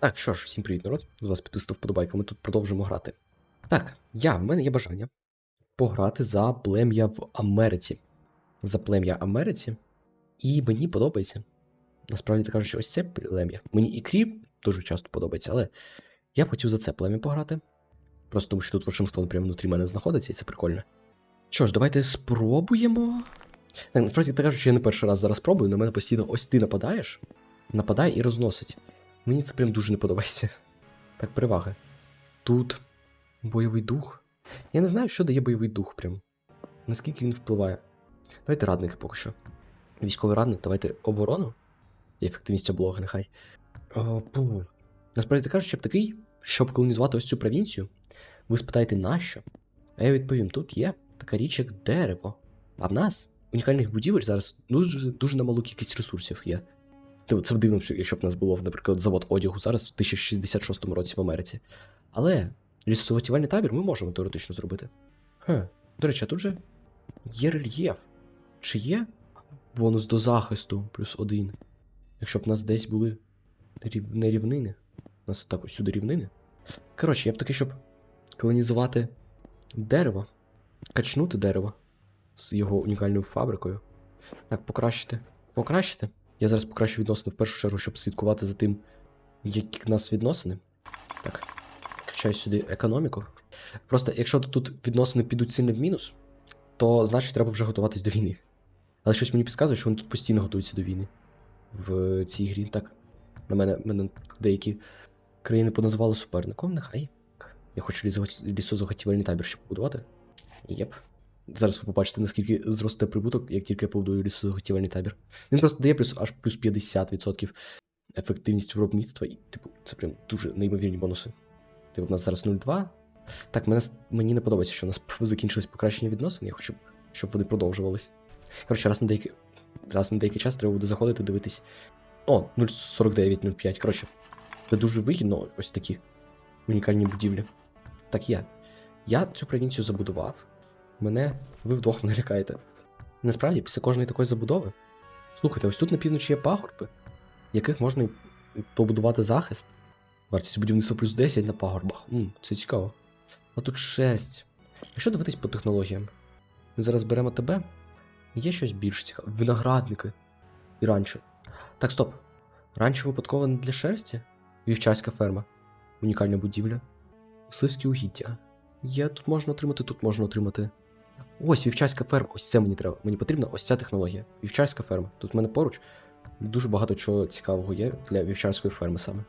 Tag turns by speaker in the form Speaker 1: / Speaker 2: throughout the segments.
Speaker 1: Так, що ж, всім привіт, народ. З вас підписав вподобайка, ми тут продовжимо грати. Так, я, в мене є бажання пограти за плем'я в Америці. За плем'я Америці. І мені подобається. Насправді так кажучи, ось це плем'я. Мені і Кріп дуже часто подобається, але я б хотів за це плем'я пограти. Просто тому що тут Вашингтон прямо внутрі мене знаходиться, і це прикольно. Що ж, давайте спробуємо. Так, насправді так кажучи, я не перший раз зараз пробую, на мене постійно ось ти нападаєш, нападає і розносить. Мені це прям дуже не подобається. Так, переваги. Тут бойовий дух. Я не знаю, що дає бойовий дух прям. Наскільки він впливає. Давайте радники поки що. Військовий радник, давайте оборону. І ефективність облоги, нехай. О. Насправді так кажучи, я б такий, щоб колонізувати ось цю провінцію. Ви спитаєте, нащо? А я відповім: тут є така річ, як дерево. А в нас унікальних будівель зараз дуже, дуже на малу кількість ресурсів є. Типу, це дивно, якщо б в нас було, наприклад, завод одягу зараз в 1066 році в Америці. Але лісозаготівельний табір ми можемо теоретично зробити. Хе. До речі, а тут же є рельєф. Чи є бонус до захисту плюс один? Якщо б в нас десь були рів... не рівнини. У нас так ось рівнини. Коротше, я б таки, щоб колонізувати дерево, качнути дерево з його унікальною фабрикою. Так, покращити. Покращити. Я зараз покращу відносини в першу чергу, щоб слідкувати за тим, які в нас відносини. Так, качаю сюди економіку. Просто якщо тут відносини підуть сильно в мінус, то значить треба вже готуватись до війни. Але щось мені підказує, що вони тут постійно готуються до війни в цій грі. Так, на мене, мене деякі країни поназивали суперником, нехай. Я хочу лісозагот- лісозаготівельний табір ще побудувати. Єп. Зараз ви побачите, наскільки зросте прибуток, як тільки я побудую лісозаготівельний табір. Він просто дає плюс аж плюс 50% ефективність виробництва, і, типу, це прям дуже неймовірні бонуси. Типу, в нас зараз 0,2. Так, мене, мені не подобається, що у нас закінчилось покращення відносин. Я хочу, щоб вони продовжувались. Коротше, раз на деякий, раз на деякий час треба буде заходити, дивитись. О, 0,49, 0,5. Коротше, це дуже вигідно, ось такі унікальні будівлі. Так я. Я цю провінцію забудував. Мене ви вдвох мене лякаєте. Насправді, після кожної такої забудови. Слухайте, ось тут на півночі є пагорби, яких можна побудувати захист. Вартість будівництва плюс 10 на пагорбах. М, це цікаво. А тут шерсть. Якщо дивитись по технологіям, ми зараз беремо тебе. Є щось більш цікаве. Виноградники і ранчо. Так, стоп. Ранчо випадково не для шерсті? Вівчарська ферма. Унікальна будівля. Мисливські угіддя. Є, тут можна отримати, тут можна отримати. Ось вівчарська ферма. Ось це мені треба. Мені потрібна ось ця технологія. Вівчарська ферма. Тут в мене поруч дуже багато чого цікавого є для вівчарської ферми саме.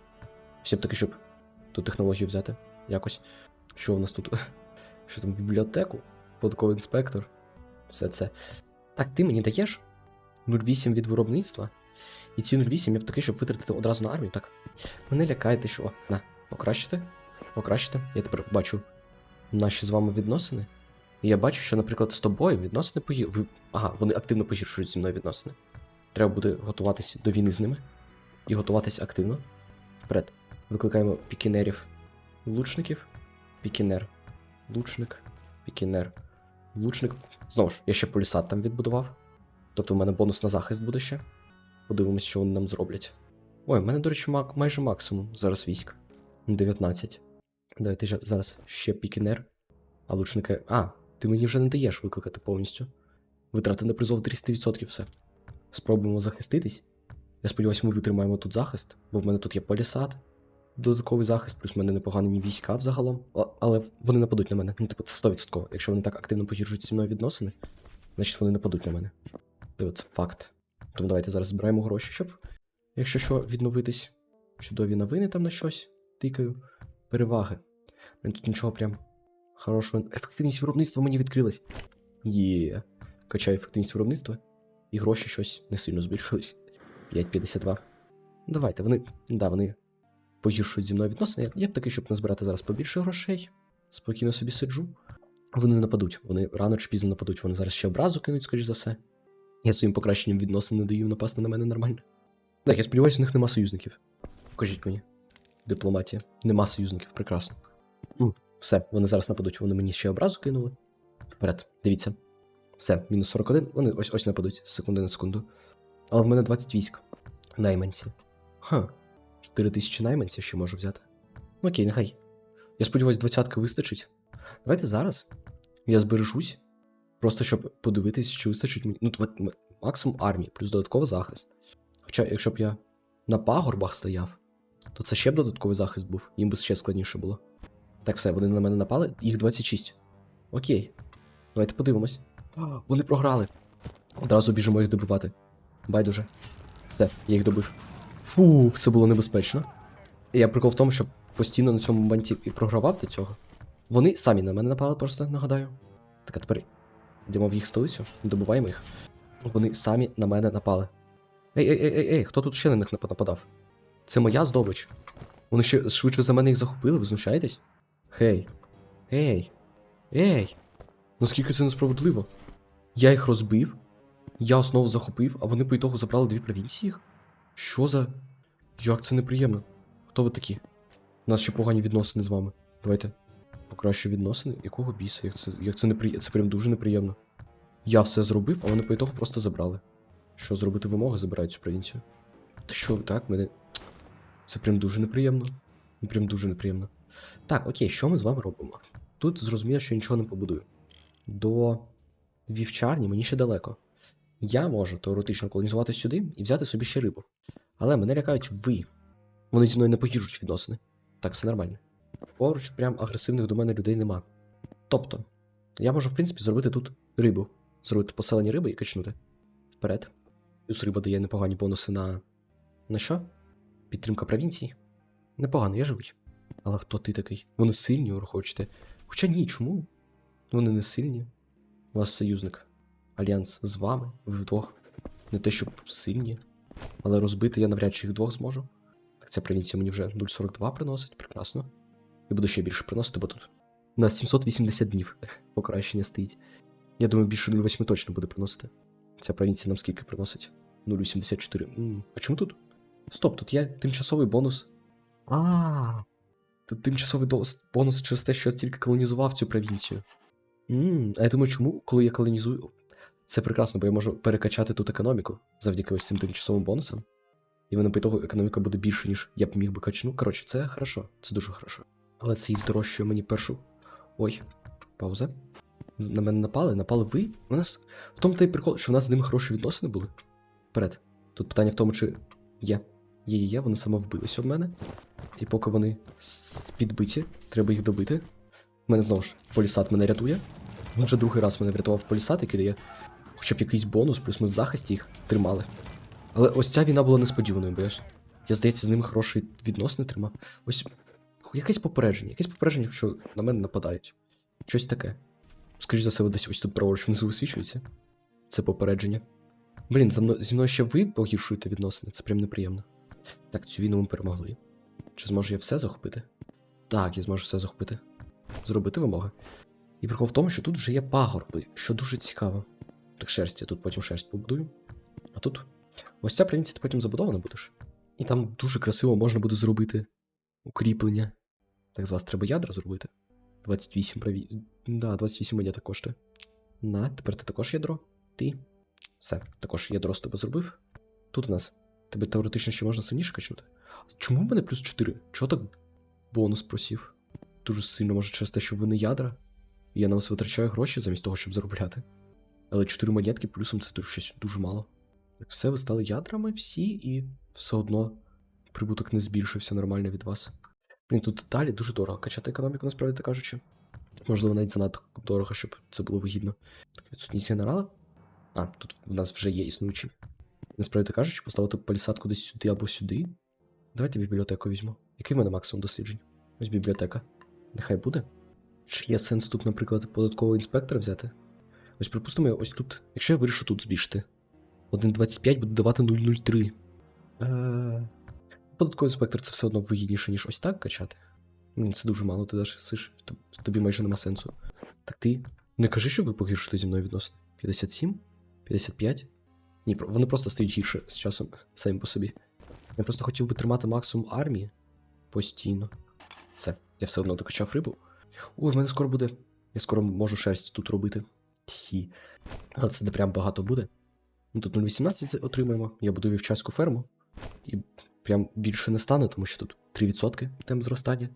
Speaker 1: Все б таки, щоб ту технологію взяти якось. Що в нас тут? Що там, бібліотеку? Податковий інспектор. Все це. Так, ти мені даєш 0,8 від виробництва. І ці 0,8 я б такий, щоб витратити одразу на армію, так? Мене лякаєте, що. О, на, покращите. Покращите. Я тепер бачу наші з вами відносини. І я бачу, що, наприклад, з тобою відносини погір... ви- Ага, вони активно погіршують зі мною відносини. Треба буде готуватися до війни з ними. І готуватися активно. Вперед. Викликаємо пікінерів. Лучників. Пікінер. Лучник. Пікінер. Лучник. Знову ж, я ще полісад там відбудував. Тобто в мене бонус на захист буде ще. Подивимось, що вони нам зроблять. Ой, в мене, до речі, мак... майже максимум зараз військ. 19. Давайте зараз ще пікінер. А лучника. А, ти мені вже не даєш викликати повністю. Витрати на призов 300% все. Спробуємо захиститись. Я сподіваюся, ми витримаємо тут захист, бо в мене тут є полісад, додатковий захист, плюс в мене непогані війська взагалом. Але вони нападуть на мене. Ну, типу, це 100%. Якщо вони так активно погіршують зі мною відносини, значить вони нападуть на мене. Тобто це факт. Тому давайте зараз збираємо гроші, щоб, якщо що, відновитись. Чудові новини там на щось. Тикаю. Переваги. Тут нічого прям хорошого. Ефективність виробництва мені відкрилась. Є. Качаю ефективність виробництва. І гроші щось не сильно збільшились. 5,52. Давайте, вони. Да, вони погіршують зі мною відносини. Я, б такий, щоб назбирати зараз побільше грошей. Спокійно собі сиджу. Вони не нападуть. Вони рано чи пізно нападуть. Вони зараз ще образу кинуть, скоріш за все. Я своїм покращенням відносин не даю напасти на мене нормально. Так, я сподіваюся, у них нема союзників. Покажіть мені. Дипломатія. Нема союзників, прекрасно. Все, вони зараз нападуть, вони мені ще образу кинули. Вперед, дивіться. Все, мінус 41, вони ось ось нападуть з секунди на секунду. Але в мене 20 військ. Найманці. Ха. 4 тисячі найманців ще можу взяти. Ну, Окей, нехай. Я сподіваюсь, двадцятки вистачить. Давайте зараз. Я збережусь. Просто щоб подивитись, чи вистачить мені. Ну, максимум армії, плюс додатковий захист. Хоча, якщо б я на пагорбах стояв, то це ще б додатковий захист був, їм би ще складніше було. Так, все, вони на мене напали, їх 26. Окей. Давайте подивимось. А, Вони програли. Одразу біжимо їх добивати. Байдуже. Все, я їх добив. Фу, це було небезпечно. Я прикол в тому, що постійно на цьому моменті і програвав до цього. Вони самі на мене напали, просто нагадаю. Так, а тепер йдемо в їх столицю, добиваємо їх. Вони самі на мене напали. Ей, ей, ей, ей, ей, хто тут ще на них нападав? Це моя здобич. Вони ще швидше за мене їх захопили, ви знущаєтесь? Хей. Ей. Ей. Наскільки це несправедливо? Я їх розбив, я основу захопив, а вони по ітогу забрали дві провінції їх? Що за. Як це неприємно? Хто ви такі? У нас ще погані відносини з вами. Давайте. Покращу відносини? Якого біса? Як це, як це неприємно? Це прям дуже неприємно. Я все зробив, а вони по ітогу просто забрали. Що зробити вимоги, забирають цю провінцію. Та що, так, мене. Це прям дуже неприємно. Прям дуже неприємно. Так, окей, що ми з вами робимо? Тут зрозуміло, що нічого не побудую. До вівчарні мені ще далеко. Я можу теоретично колонізувати сюди і взяти собі ще рибу. Але мене лякають ви. Вони зі мною не погіршуть відносини. Так, все нормально. Поруч прям агресивних до мене людей нема. Тобто, я можу, в принципі, зробити тут рибу. Зробити поселення риби і качнути. Вперед. Плюс риба дає непогані бонуси на. На що? Підтримка провінції. Непогано, я живий. Але хто ти такий? Вони сильні, хочете. Хоча ні, чому? Вони не сильні. У вас союзник. Альянс з вами, ви вдвох. Не те, щоб сильні. Але розбити я навряд чи їх двох зможу. Так ця провінція мені вже 0,42 приносить, прекрасно. І буду ще більше приносити, бо тут на 780 днів покращення стоїть. Я думаю, більше 0,8 точно буде приносити. Ця провінція нам скільки приносить? 0,84. М, А чому тут? Стоп, тут є тимчасовий бонус. А. Тимчасовий бонус через те, що я тільки колонізував цю провінцію. М, А я думаю, чому, коли я колонізую. Це прекрасно, бо я можу перекачати тут економіку завдяки ось цим тимчасовим бонусам. І воно по ітогу економіка буде більше, ніж я б міг би качну. Коротше, це хорошо, це дуже хорошо. Але це і здорожчує мені першу. Ой, пауза. На мене напали, напали ви? У нас. В тому та й прикол, що в нас з ними хороші відносини були. Вперед. Тут питання в тому, чи є. Є, є, є, вони саме вбилися в мене. І поки вони підбиті, треба їх добити. У мене знову ж полісад мене рятує. Він вже другий раз мене врятував полісад, який дає хоча б якийсь бонус, плюс ми в захисті їх тримали. Але ось ця війна була несподіваною, бо я ж. Я, здається, з ними хороші відносини тримав. Ось якесь попередження, якесь попередження, що на мене нападають. Щось таке. Скоріше за все, десь ось тут праворуч внизу висвічується. Це попередження. Блін, зі мною ще ви погіршуєте відносини, це прям неприємно. Так, цю війну ми перемогли. Чи зможу я все захопити? Так, я зможу все захопити. Зробити вимоги. І прикол в тому, що тут вже є пагорби, що дуже цікаво. Так шерсть, я тут потім шерсть побудую. А тут. Ось ця провінція ти потім забудована будеш. І там дуже красиво можна буде зробити укріплення. Так з вас треба ядра зробити. 28 прові... Да, 28 монет коштує. На, тепер ти також ядро. Ти. Все, також ядро з тебе зробив. Тут у нас. Тебе теоретично ще можна сильніше качнути. Чому в мене плюс 4? Чого так бонус просів? Дуже сильно, може, через те, що ви не ядра. Я на вас витрачаю гроші замість того, щоб заробляти. Але 4 монетки плюсом це щось дуже мало. Так все, ви стали ядрами всі, і все одно прибуток не збільшився нормально від вас. Блін, тут далі дуже дорого качати економіку, насправді так кажучи. Можливо, навіть занадто дорого, щоб це було вигідно. Так, відсутність генерала. А, тут у нас вже є існуючий. Насправді так кажучи, поставити палісадку десь сюди або сюди. Давайте бібліотеку візьму. Який в мене максимум досліджень? Ось бібліотека. Нехай буде. Чи є сенс тут, наприклад, податкового інспектора взяти? Ось припустимо, я ось тут. Якщо я вирішу тут збільшити. 1.25 буде давати 0.03. Е... Податковий інспектор це все одно вигідніше, ніж ось так качати. Це дуже мало, ти даш сиш, тобі майже нема сенсу. Так ти не кажи, що ви погіршите зі мною відносини. 57? 55? Ні, вони просто стають гірше з часом самі по собі. Я просто хотів би тримати максимум армії постійно. Все, я все одно докачав рибу. Ой, в мене скоро буде. Я скоро можу шерсть тут робити. Хі. Але це не прям багато буде. Ми тут 0,18 отримаємо. Я буду вівчарську ферму. І прям більше не стане, тому що тут 3% темп зростання.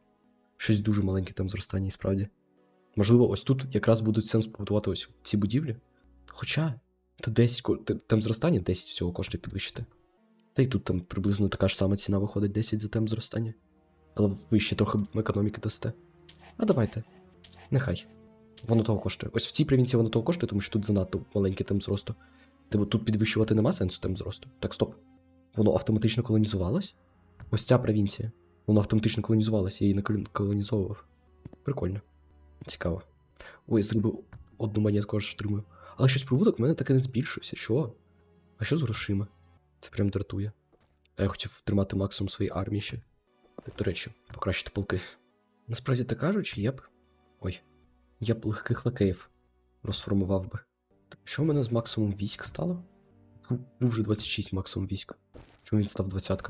Speaker 1: Щось дуже маленьке темп зростання, і справді. Можливо, ось тут якраз будуть сенс побудувати ось ці будівлі. Хоча, та 10 темп зростання 10 всього коштує підвищити. Та й тут там приблизно така ж сама ціна виходить 10 за темп зростання. Але ви ще трохи економіки дасте. А давайте. Нехай. Воно того коштує. Ось в цій провінції воно того коштує, тому що тут занадто маленький темп зросту. Типу тут підвищувати нема сенсу темп зросту. Так, стоп. Воно автоматично колонізувалось? Ось ця провінція. Воно автоматично колонізувалось, я її не колонізовував. Прикольно. Цікаво. Ой, зробив одну монетку аж отримую. Але щось прибуток в мене таки не збільшився. Що? А що з грошима? Це прям дратує. А я хотів тримати максимум своєї армії ще. До речі, покращити полки. Насправді так кажучи, я б. Ой. Я б легких лакеїв розформував би. Що в мене з максимум військ стало? Був вже 26 максимум військ. Чому він став 20?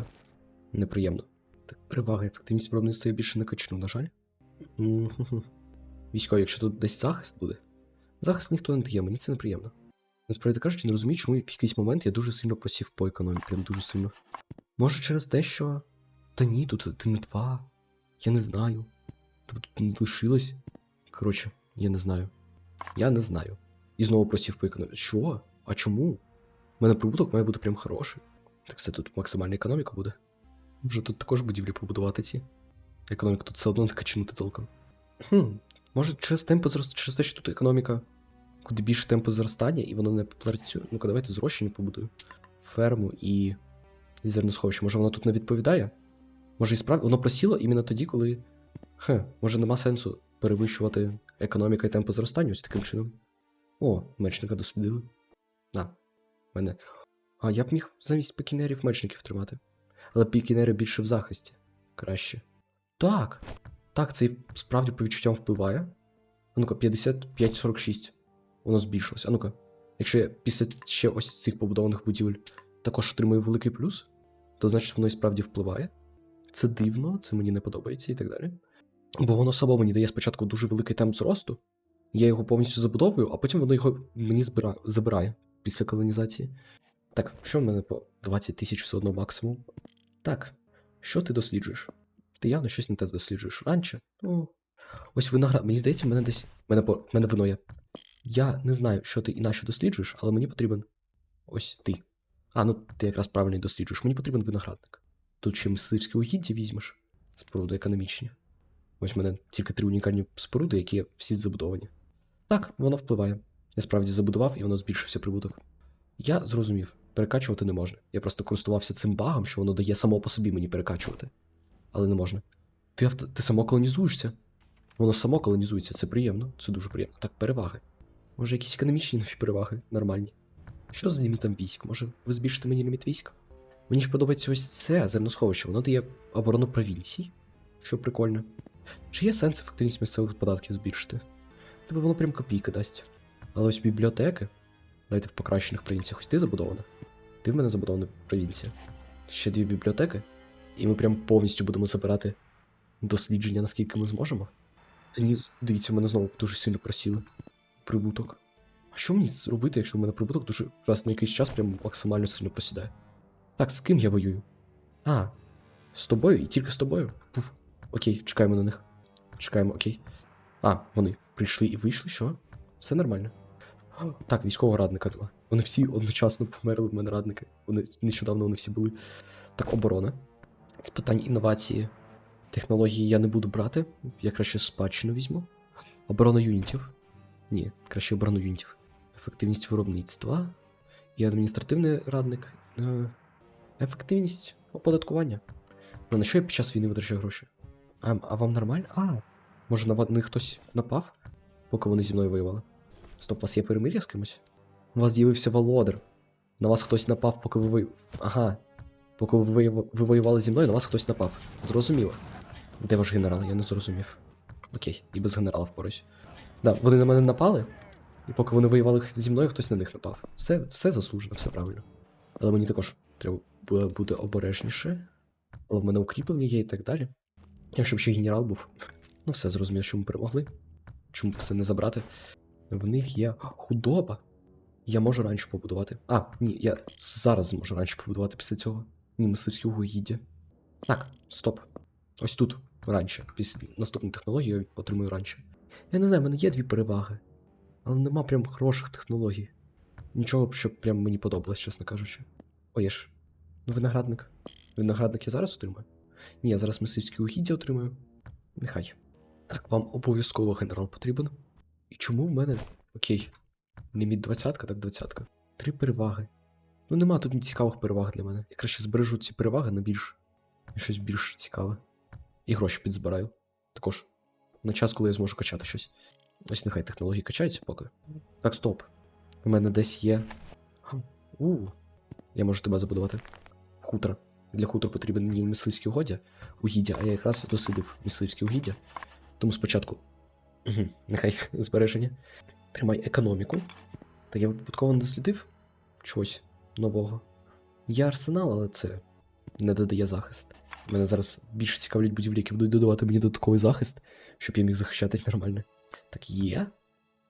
Speaker 1: Неприємно. Так, перевага, ефективність виробництва я більше не качну, на жаль. Військо, якщо тут десь захист буде. Захист ніхто не дає, мені це неприємно. Насправді кажучи, не розумію, чому в якийсь момент я дуже сильно просів по економії, прям дуже сильно. Може через те, що. Та ні, тут ти не два. Я не знаю. Тобто тут не лишилось. Коротше, я не знаю. Я не знаю. І знову просів по економії. Що? А чому? У мене прибуток має бути прям хороший. Так це тут максимальна економіка буде. Вже тут також будівлі побудувати ці. Економіку тут все одно не качнути толком. Хм, може через темпи зрост... через те, що тут економіка куди більше темпу зростання, і воно не працює. Ну-ка, давайте зрощення побудую. Ферму і. зерносховище. Може воно тут не відповідає? Може і справді воно просіло іменно тоді, коли. Хе, може нема сенсу перевищувати економіка і темпи зростання ось таким чином. О, мечника дослідили. На, мене. А я б міг замість пікінерів мечників тримати. Але пікінери більше в захисті. Краще. Так. Так, це і справді по відчуттям впливає. Ну-ка, 55-46. Воно збільшилось. А ну-ка. Якщо я після ще ось цих побудованих будівель також отримую великий плюс, то значить воно і справді впливає. Це дивно, це мені не подобається і так далі. Бо воно само мені дає спочатку дуже великий темп зросту, я його повністю забудовую, а потім воно його мені збира... забирає після колонізації. Так, що в мене по 20 тисяч все одно максимум? Так, що ти досліджуєш? Ти явно щось не те досліджуєш раніше. Ну. Ось виноград. Мені здається, мене десь. Мене по... мене вино є. Я не знаю, що ти іначе досліджуєш, але мені потрібен. Ось ти. А, ну ти якраз правильно і досліджуєш. Мені потрібен виноградник. Тут ще мисливське угіддя візьмеш. Споруди економічні. Ось в мене тільки три унікальні споруди, які всі забудовані. Так, воно впливає. Я справді забудував і воно збільшився прибуток. Я зрозумів, перекачувати не можна. Я просто користувався цим багом, що воно дає само по собі мені перекачувати. Але не можна. Ти, авто... ти само колонізуєшся. Воно само колонізується, це приємно, це дуже приємно. Так, переваги. Може, якісь економічні нові переваги, нормальні. Що з лімітом військ? Може, ви збільшите мені ліміт військ? Мені ж подобається ось це зерносховище, воно дає оборону провінцій, що прикольно. Чи є сенс ефективність місцевих податків збільшити? Тобто воно прям копійки дасть. Але ось бібліотеки. Давайте в покращених провінціях. Ось ти забудована. Ти в мене забудована провінція. Ще дві бібліотеки. І ми прям повністю будемо забирати дослідження, наскільки ми зможемо. Це ні, дивіться, мене знову дуже сильно просіли. Прибуток. А що мені зробити, якщо в мене прибуток дуже раз на якийсь час прям максимально сильно просідає? Так, з ким я воюю? А, з тобою і тільки з тобою. Пуф. Окей, чекаємо на них. Чекаємо, окей. А, вони прийшли і вийшли, що? Все нормально. Так, військового радника два. Вони всі одночасно померли в мене радники. Вони нещодавно вони всі були. Так, оборона. З питань інновації. Технології я не буду брати. Я краще спадщину візьму. Оборона юнітів. Ні, краще оборону юнітів. Ефективність виробництва. І адміністративний радник. Е, Ефективність оподаткування. Ну, на що я під час війни витрачаю гроші? А, а вам нормально? А, може на них хтось напав, поки вони зі мною воювали? Стоп, у вас є перемир'я з кимось? У вас з'явився володар. На вас хтось напав, поки ви воювали. Ага. Поки ви, ви воювали зі мною, на вас хтось напав. Зрозуміло. Де ваш генерал? Я не зрозумів. Окей, і без генерала впораюсь. Да, вони на мене напали, і поки вони воювали зі мною, хтось на них напав. Все, все заслужено, все правильно. Але мені також треба бути обережніше. Але в мене укріплення є і так далі. Якщо б ще генерал був. Ну, все зрозуміло, що ми перемогли. Чому все не забрати? В них є худоба. Я можу раніше побудувати. А, ні, я зараз зможу раніше побудувати після цього. Ні, мисливські угоддя. Так, стоп. Ось тут, раніше. Після наступної технології я отримую раніше. Я не знаю, в мене є дві переваги. Але нема прям хороших технологій. Нічого, щоб прям мені подобалось, чесно кажучи. О, є ж. Ну, виноградник. Виноградник я зараз отримаю? Ні, я зараз мисливські угіддя отримую. Нехай. Так, вам обов'язково генерал потрібен. І чому в мене. Окей. Не мід 20, так 20. Три переваги. Ну нема тут цікавих переваг для мене. Я краще збережу ці переваги на більш. на щось більш цікаве. І гроші підзбираю. Також. На час, коли я зможу качати щось. Ось нехай технології качаються поки. Так, стоп. У мене десь є. У. Я можу тебе забудувати. Хутор. Для хутор потрібен не мисливські угоддя, угіддя, а я якраз дослідив мисливські угіддя. Тому спочатку. Нехай збереження. Тримай економіку. Так я випадково не дослідив чогось нового. Є арсенал, але це не додає захист. Мене зараз більше цікавлять будівлі, які будуть додавати мені додатковий захист, щоб я міг захищатись нормально. Так є.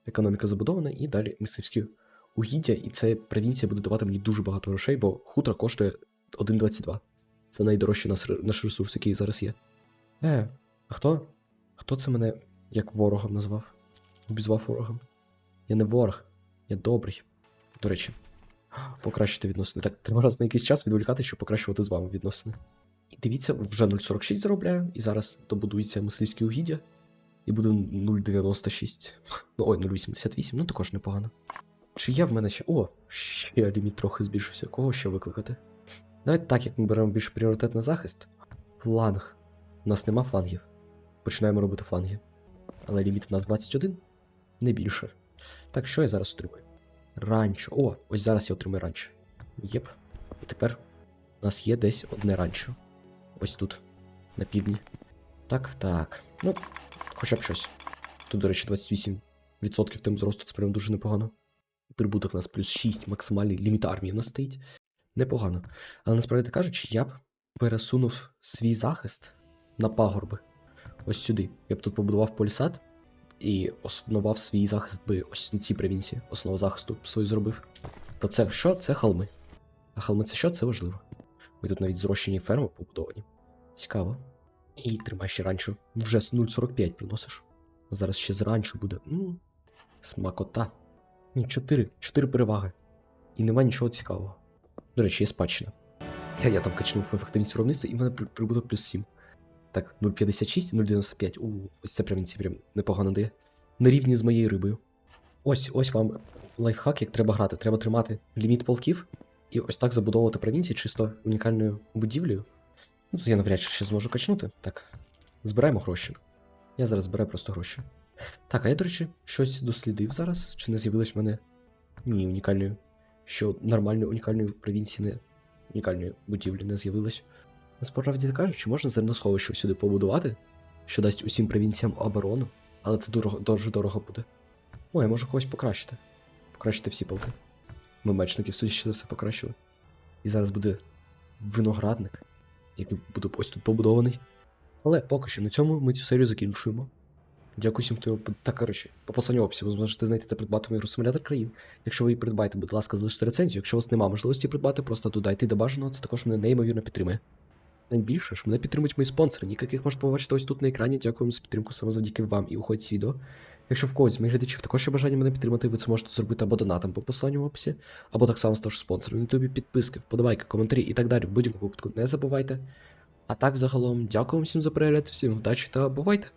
Speaker 1: Економіка забудована, і далі мисливські угіддя, і ця провінція буде давати мені дуже багато грошей, бо хутро коштує 1,22. Це найдорожчий наш, ресурс, який зараз є. Е, а хто? Хто це мене як ворогом назвав? Обізвав ворогом? Я не ворог, я добрий. До речі, покращити відносини. Так, треба раз на якийсь час відволікати, щоб покращувати з вами відносини. І дивіться, вже 0,46 заробляю, і зараз добудується мисливське угіддя. І буде 0,96. Ну, ой, 0,88, ну також непогано. Чи є в мене ще. О, ще ліміт трохи збільшився. Кого ще викликати? Навіть так, як ми беремо більш пріоритет на захист. Фланг. У нас нема флангів. Починаємо робити фланги. Але ліміт в нас 21, не більше. Так, що я зараз отримую? Ранчо. О, ось зараз я отримую ранчо. Єп. І тепер у нас є десь одне ранчо. Ось тут, на півдні. Так, так. Ну, хоча б щось. Тут, до речі, 28% тим зросту, це прям дуже непогано. Прибуток у нас плюс 6, максимальний ліміт армії у нас стоїть. Непогано. Але насправді кажучи, я б пересунув свій захист на пагорби. Ось сюди. Я б тут побудував полісад і основав свій захист би ось на цій провінції. Основу захисту свою зробив. То це що? Це холми. А холми це що? Це важливо. Ми тут навіть зрощені ферми побудовані. Цікаво. І тримай ще ранчо. Вже 0,45 приносиш. Зараз ще з ранчо буде. м Смакота. Ні, 4. 4 переваги. І нема нічого цікавого. До речі, є спадщина. Я, я там качнув ефективність виробництва, і в мене прибуток плюс 7. Так, 0,56 і 0,95. У, ось це провінція прям непогано дає. На рівні з моєю рибою. Ось, ось вам лайфхак, як треба грати. Треба тримати ліміт полків і ось так забудовувати провінції чисто унікальною будівлею. Ну, тут я навряд чи ще зможу качнути. Так. Збираємо гроші. Я зараз збираю просто гроші. Так, а я, до речі, щось дослідив зараз. Чи не з'явилось в мене ні, унікальної. Що нормальної унікальної провінції не унікальної будівлі не з'явилось. Насправді кажучи, можна зерносховище сюди побудувати, що дасть усім провінціям оборону, але це дорого, дуже дорого буде. О, я можу когось покращити. Покращити всі полки. Ми мечників судячи за все покращили. І зараз буде виноградник, який буде ось тут побудований. Але поки що на цьому ми цю серію закінчуємо. Дякую всім, хто Та коротше, по посланню описі ви зможете знайти та придбати мій симулятор країн. Якщо ви її придбаєте, будь ласка, залиште рецензію. Якщо у вас немає можливості придбати, просто додайте до бажаного, це також мене неймовірно підтримує. Найбільше ж мене підтримують мої спонсори, яких можете побачити ось тут на екрані. Дякуємо за підтримку саме завдяки вам і уходь з відео. Якщо в когось з моїх глядачів також є бажання мене підтримати, ви це можете зробити або донатом по посиланню в описі, або так само ставши спонсором на ютубі, підписки, вподобайки, коментарі і так далі. В будь-якому випадку не забувайте. А так, загалом, дякую всім за перегляд, всім вдачі та бувайте!